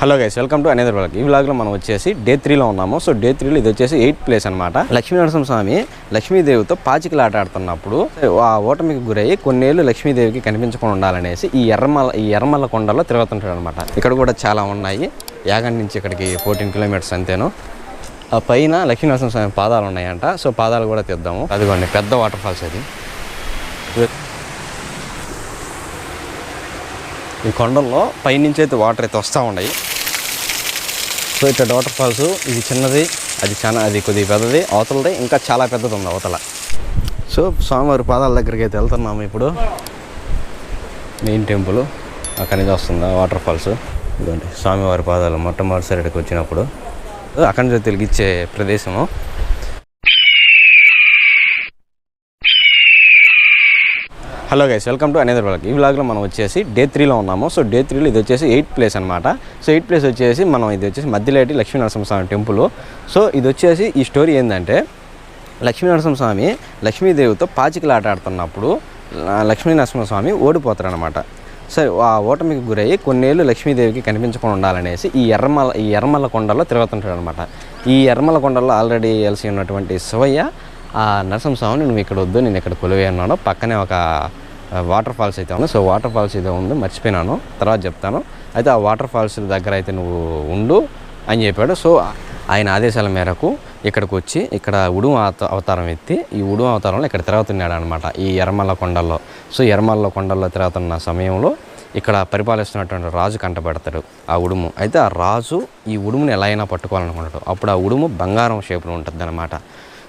Hello guys welcome to another blog ఈ బ్లాగ్లో మనం వచ్చేసి డే త్రీలో ఉన్నాము. సో డే త్రీలో ఇది వచ్చేసి ఎయిట్ ప్లేస్ అనమాట లక్ష్మీ నరసింహస్వామి లక్ష్మీదేవితో పాచికలు ఆట ఆడుతున్నప్పుడు ఆ ఓటమికి గురయ్యి కొన్నేళ్ళు లక్ష్మీదేవికి కనిపించకుండా ఉండాలనేసి ఈ ఎర్రమల ఈ ఎర్రమల్ల కొండలో తిరుగుతుంటాడు అనమాట ఇక్కడ కూడా చాలా ఉన్నాయి. యాగం నుంచి ఇక్కడికి ఫోర్టీన్ కిలోమీటర్స్ అంతేను. ఆ పైన లక్ష్మీ నరసింహస్వామి పాదాలు ఉన్నాయంట. సో పాదాలు కూడా తీద్దాము. అదిగోండి పెద్ద వాటర్ ఫాల్స్ అది. ఈ కొండల్లో పైనుంచి అయితే వాటర్ అయితే వస్తూ ఉన్నాయి. సో ఇక్కడ వాటర్ ఫాల్స్ ఇది చిన్నది అది చాలా అది కొద్దిగా పెద్దది అవతలది ఇంకా చాలా పెద్దది ఉంది అవతల. సో స్వామివారి పాదాల దగ్గరికి అయితే వెళ్తున్నాము ఇప్పుడు. మెయిన్ టెంపుల్ అక్కడి నుంచి వస్తుంది వాటర్ ఫాల్స్ ఇదండి స్వామివారి పాదాలు మొట్టమొదటిసారికి వచ్చినప్పుడు. అక్కడి నుంచి తిరిగిచ్చే ప్రదేశము. Hello guys welcome to another blog ఈ బ్లాగ్లో మనం వచ్చేసి డే త్రీలో ఉన్నాము. సో డే త్రీలో ఇది వచ్చేసి ఎయిట్ ప్లేస్ అనమాట సో ఎయిట్ ప్లేస్ వచ్చేసి మనం ఇది వచ్చేసి మధ్యలేటి లక్ష్మీనరసింహస్వామి టెంపుల్ సో ఇది వచ్చేసి ఈ స్టోరీ ఏంటంటే లక్ష్మీనరసింహస్వామి లక్ష్మీదేవితో పాచికలాట ఆడుతున్నప్పుడు లక్ష్మీనరసింహస్వామి ఓడిపోతారనమాట సరే ఆ ఓటమికి గురయ్యి కొన్నేళ్ళు లక్ష్మీదేవికి కనిపించకుండా ఉండాలనేసి ఈ ఎర్రమల ఈ ఎర్రమల్ల కొండలో తిరుగుతుంటాడు అనమాట ఈ ఎర్రమల్ల కొండలో ఆల్రెడీ వెలిసి ఉన్నటువంటి శివయ్య ఆ నరసింహస్వామిని నువ్వు ఇక్కడ వద్దు నేను ఇక్కడ కొలువే అన్నాను పక్కనే ఒక వాటర్ ఫాల్స్ అయితే ఉంది. సో వాటర్ ఫాల్స్ అయితే ఉంది. మర్చిపోయినాను. తర్వాత చెప్తాను. అయితే ఆ వాటర్ ఫాల్స్ దగ్గర అయితే నువ్వు ఉండు అని చెప్పాడు. సో ఆయన ఆదేశాల మేరకు ఇక్కడికి వచ్చి ఇక్కడ ఉడుము అవతారం ఎత్తి ఈ ఉడుము అవతారంలో ఇక్కడ తిరుగుతున్నాడు అనమాట ఈ ఎర్రమల్ల కొండల్లో. సో ఎర్రమల్ల కొండల్లో తిరుగుతున్న సమయంలో ఇక్కడ పరిపాలిస్తున్నటువంటి రాజు కంటపడతాడు ఆ ఉడుము. అయితే ఆ రాజు ఈ ఉడుముని ఎలా అయినా పట్టుకోవాలనుకుంటాడు. అప్పుడు ఆ ఉడుము బంగారం షేపులో ఉంటుంది అనమాట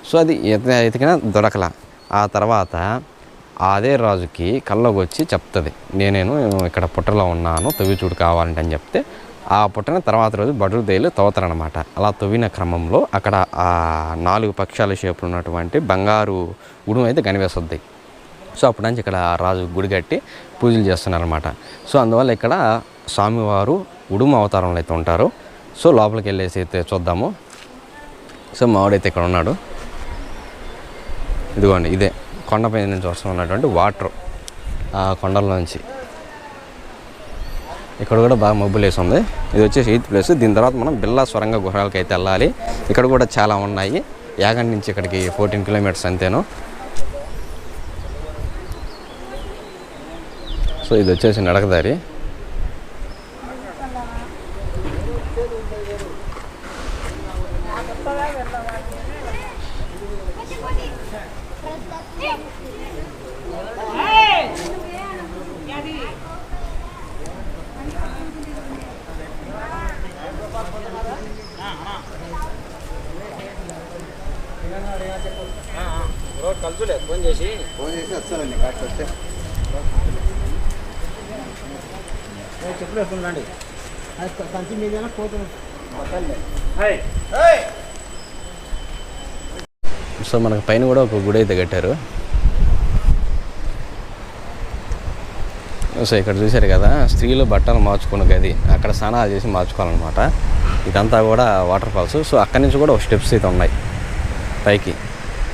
సో అది ఎతికినా దొరకలా. ఆ తర్వాత అదే రాజుకి కళ్ళకు వచ్చి చెప్తుంది నేనేను ఇక్కడ పుట్టలో ఉన్నాను తవ్వి చూడు కావాలంటే అని చెప్తే ఆ పుట్టని తర్వాత రోజు బడులు తేలి తవ్వుతారనమాట అలా తవ్విన క్రమంలో అక్కడ ఆ నాలుగు పక్షాల షేపులు ఉన్నటువంటి బంగారు ఉడుము అయితే కనిపిస్తుంది. సో అప్పటి నుంచి ఇక్కడ రాజు గుడి కట్టి పూజలు చేస్తున్నారనమాట సో అందువల్ల ఇక్కడ స్వామివారు ఉడుము అవతారంలో అయితే ఉంటారు. సో లోపలికి వెళ్ళేసి అయితే చూద్దాము. సో మావాడైతే ఇక్కడ ఉన్నాడు. ఇదిగోండి ఇదే కొండపై నుంచి వస్తున్నటువంటి వాటర్. ఆ కొండల్లోంచి ఇక్కడ కూడా బాగా మబ్బులేసి ఉంది. ఇది వచ్చేసి ఎయిత్ ప్లేస్. దీని తర్వాత మనం బిల్లా స్వరంగ గుహలకి అయితే వెళ్ళాలి. ఇక్కడ కూడా చాలా ఉన్నాయి. యాగంటి నుంచి ఇక్కడికి ఫోర్టీన్ కిలోమీటర్స్ అంతేను. సో ఇది వచ్చేసి నడకదారి. ఫోన్ చేసి ఫోన్ చేసి వస్తానండి కాస్ట్ వస్తే చెప్పులు వేసుకుందండి అది కంచి మీద పోతుంది సో మనకు పైన కూడా ఒక గుడి అయితే కట్టారు. సో ఇక్కడ చూశారు కదా స్త్రీలు బట్టలు మార్చుకున్న గది. అక్కడ స్నానాలు చేసి మార్చుకోవాలన్నమాట. ఇదంతా కూడా వాటర్ ఫాల్స్. సో అక్కడి నుంచి కూడా ఒక స్టెప్స్ అయితే ఉన్నాయి పైకి.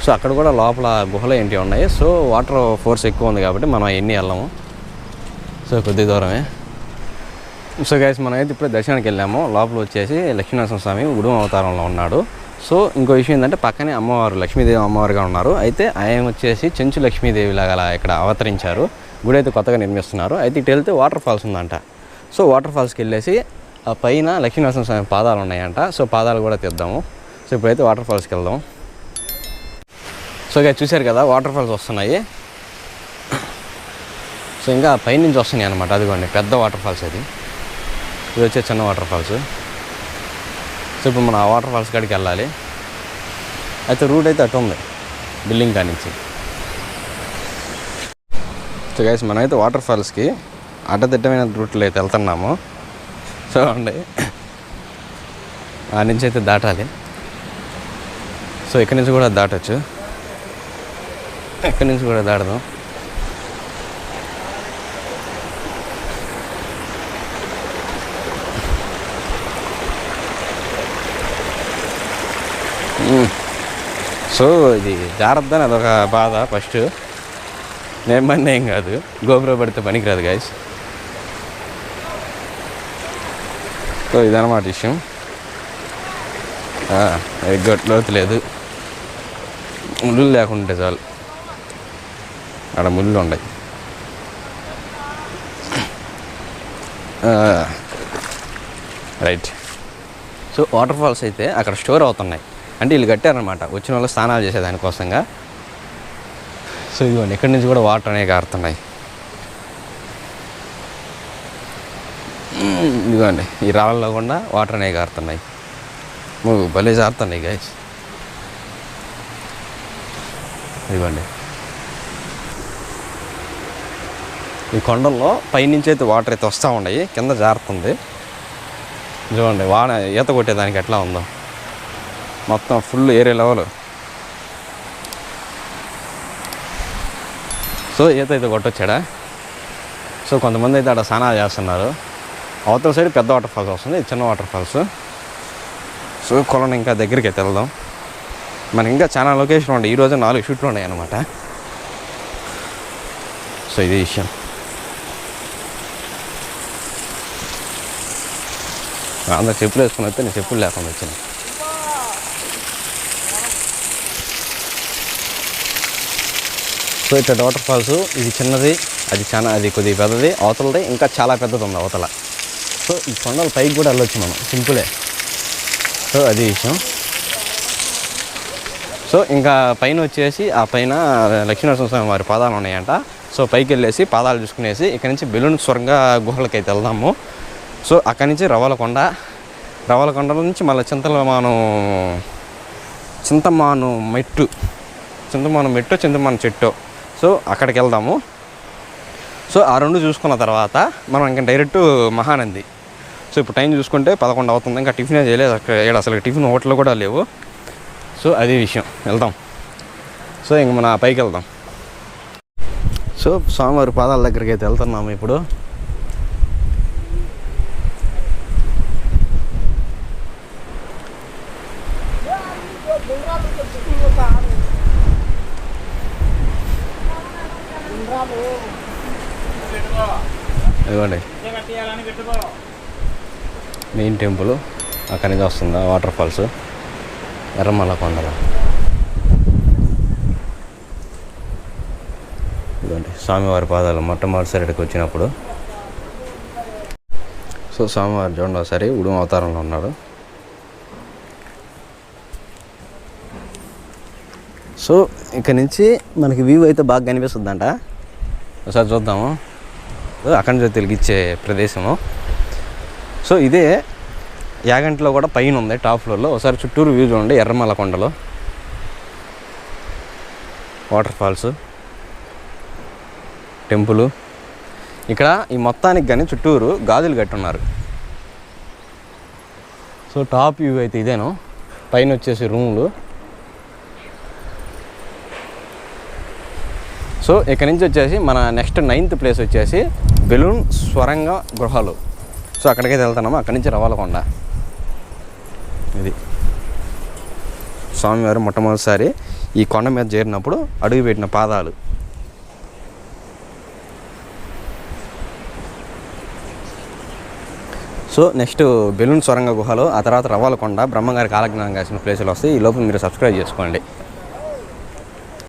సో అక్కడ కూడా లోపల గుహలు ఏంటి ఉన్నాయి. సో వాటర్ ఫోర్స్ ఎక్కువ ఉంది కాబట్టి మనం ఎన్ని వెళ్ళము. సో కొద్ది దూరమే. సో గైస్ మనం అయితే ఇప్పుడే దర్శనానికి వెళ్ళాము. లోపల వచ్చేసి లక్ష్మీనరసింహ స్వామి ఉడుమ అవతారంలో ఉన్నాడు. సో ఇంకో విషయం ఏంటంటే పక్కనే అమ్మవారు లక్ష్మీదేవి అమ్మవారుగా ఉన్నారు. అయితే ఆయన వచ్చేసి చెంచు లక్ష్మీదేవి లాగా అలా ఇక్కడ అవతరించారు. గుడి అయితే కొత్తగా నిర్మిస్తున్నారు. అయితే ఇటు వెళ్తే వాటర్ ఫాల్స్ ఉందంట. సో వాటర్ ఫాల్స్కి వెళ్ళేసి ఆ పైన లక్ష్మీనరసింహ స్వామి పాదాలు ఉన్నాయంట. సో పాదాలు కూడా తీద్దాము. సో ఇప్పుడైతే వాటర్ ఫాల్స్కి వెళ్దాం. సో ఇక చూశారు కదా వాటర్ ఫాల్స్ వస్తున్నాయి. సో ఇంకా పైనుంచి వస్తున్నాయి అనమాట అదిగోండి పెద్ద వాటర్ ఫాల్స్ అది. ఇది వచ్చే చిన్న వాటర్ ఫాల్స్. సో ఇప్పుడు మనం ఆ వాటర్ ఫాల్స్ కాడికి వెళ్ళాలి. అయితే రూట్ అయితే అటు ఉంది బిల్డింగ్ కానించి. నుంచి సో గైస్ మనమైతే వాటర్ ఫాల్స్కి అడ్డదిడ్డమైన రూట్లో అయితే వెళ్తున్నాము. చూడండి. ఆ నుంచి అయితే దాటాలి. సో ఇక్కడి నుంచి కూడా దాటచ్చు. ఇక్కడి నుంచి కూడా దాడదాం సో ఇది జాగ్రత్త అదొక బాధ ఫస్ట్. నేను పని ఏం కాదు. గోపురం పడితే పనికిరాదు గాయస్ సో ఇదన్నమాట విషయం. గుడ్ లేదు. ముళ్ళు లేకుంటే చాలు. అక్కడ ముళ్ళు ఉన్నాయి రైట్. సో వాటర్ ఫాల్స్ అయితే అక్కడ స్టోర్ అవుతున్నాయి. అంటే వీళ్ళు కట్టారనమాట వచ్చిన వాళ్ళు స్నానాలు చేసే దానికోసంగా సో ఇదిగోండి ఇక్కడి నుంచి కూడా వాటర్ అనేవి కారుతున్నాయి ఇదిగోండి ఈ రాళ్ళలో కూడా వాటర్ అనేవి కారుతున్నాయి భలే జారుతున్నాయి గైస్ ఇదిగోండి. ఈ కొండల్లో పైనుంచి అయితే వాటర్ అయితే వస్తూ ఉన్నాయి కింద జారుతుంది. చూడండి వాన ఈత కొట్టేదానికి ఎట్లా ఉందో. మొత్తం ఫుల్ ఏరియా లెవెల్. సో ఈత అయితే కొట్టొచ్చాడా? సో కొంతమంది అయితే అక్కడ స్నానాలు చేస్తున్నారు. అవతల సైడ్ పెద్ద వాటర్ ఫాల్స్ వస్తుంది ఇది చిన్న వాటర్ ఫాల్స్. సో కొలను ఇంకా దగ్గరికి అయితే వెళ్దాం. మనకి ఇంకా చాలా లొకేషన్ ఉండే ఈరోజు నాలుగు షూట్లు ఉన్నాయి అనమాట సో ఇది విషయం. అందరు చెప్పులు వేసుకుని వస్తే నేను చెప్పులు లేకుండా వచ్చాను. సో ఇక్కడ వాటర్ ఫాల్స్ ఇది చిన్నది అది చాలా అది కొద్దిగా పెద్దది అవతలది ఇంకా చాలా పెద్దది ఉంది అవతల. సో ఈ కొండల పైకి కూడా వెళ్ళొచ్చు మనం. సింపులే సో అది విషయం. సో ఇంకా పైన వచ్చేసి ఆ పైన లక్ష్మీనరసింహ స్వామి వారి పాదాలు ఉన్నాయంట. సో పైకి వెళ్ళేసి పాదాలు చూసుకునేసి ఇక్కడ నుంచి బెలూన్ స్వర్గ గుహలకి అయితే వెళ్దాము. సో అక్కడి నుంచి రవ్వలకొండ రవ్వలకొండ నుంచి మళ్ళీ చింతలమాను చింతమాను మెట్టు. చింతమాను మెట్టు చింతమాను చెట్టు. సో అక్కడికి వెళ్దాము సో ఆ రెండు చూసుకున్న తర్వాత మనం ఇంకా డైరెక్ట్ మహానంది. సో ఇప్పుడు టైం చూసుకుంటే పదకొండు అవుతుంది. ఇంకా టిఫిన్ చేయలేదు అక్కడ. అసలు టిఫిన్ హోటల్ కూడా లేవు. సో అదే విషయం. వెళ్దాం. సో ఇంక మన పైకి వెళ్దాం. సో స్వామివారి పాదాల దగ్గరికి అయితే వెళ్తున్నాము ఇప్పుడు ఇదిగోండి మెయిన్ టెంపుల్ అక్కడి నుంచి వస్తుందా? Water falls. ఎర్రమల కొండల ఇదండి స్వామివారి పాదాలు మొట్టమొదటిసారికి వచ్చినప్పుడు. సో స్వామివారి చూడండి ఒకసారి ఉడుమ అవతారంలో ఉన్నాడు. సో ఇక్కడ నుంచి మనకి వ్యూ అయితే బాగా కనిపిస్తుందంట. ఒకసారి చూద్దాము. అక్కడ అక్కడి నుంచి తెలిగిచ్చే ప్రదేశము. సో ఇదే యాగంటిలో కూడా పైన ఉంది టాప్ ఫ్లోర్లో. ఒకసారి చుట్టూరు వ్యూ చూడండి ఎర్రమల కొండలో. Water falls. టెంపుల్. ఇక్కడ ఈ మొత్తానికి కానీ చుట్టూరు గాజులు కట్టున్నారు. సో టాప్ వ్యూ అయితే ఇదేను. పైన వచ్చేసి రూములు. సో ఇక్కడ నుంచి వచ్చేసి మన నెక్స్ట్ నైన్త్ ప్లేస్ వచ్చేసి బెలూన్ స్వరంగ గృహాలు. సో అక్కడికైతే వెళ్తున్నాము. అక్కడి నుంచి రవాలకొండ. ఇది. స్వామివారు మొట్టమొదటిసారి ఈ కొండ మీద చేరినప్పుడు అడుగు పెట్టిన పాదాలు. సో నెక్స్ట్ బెలూన్ స్వరంగ గుహలు ఆ తర్వాత రవ్వలకొండ బ్రహ్మగారి కాలజ్ఞానం కాసిన ప్లేసులు వస్తాయి. ఈ లోపు మీరు సబ్స్క్రైబ్ చేసుకోండి.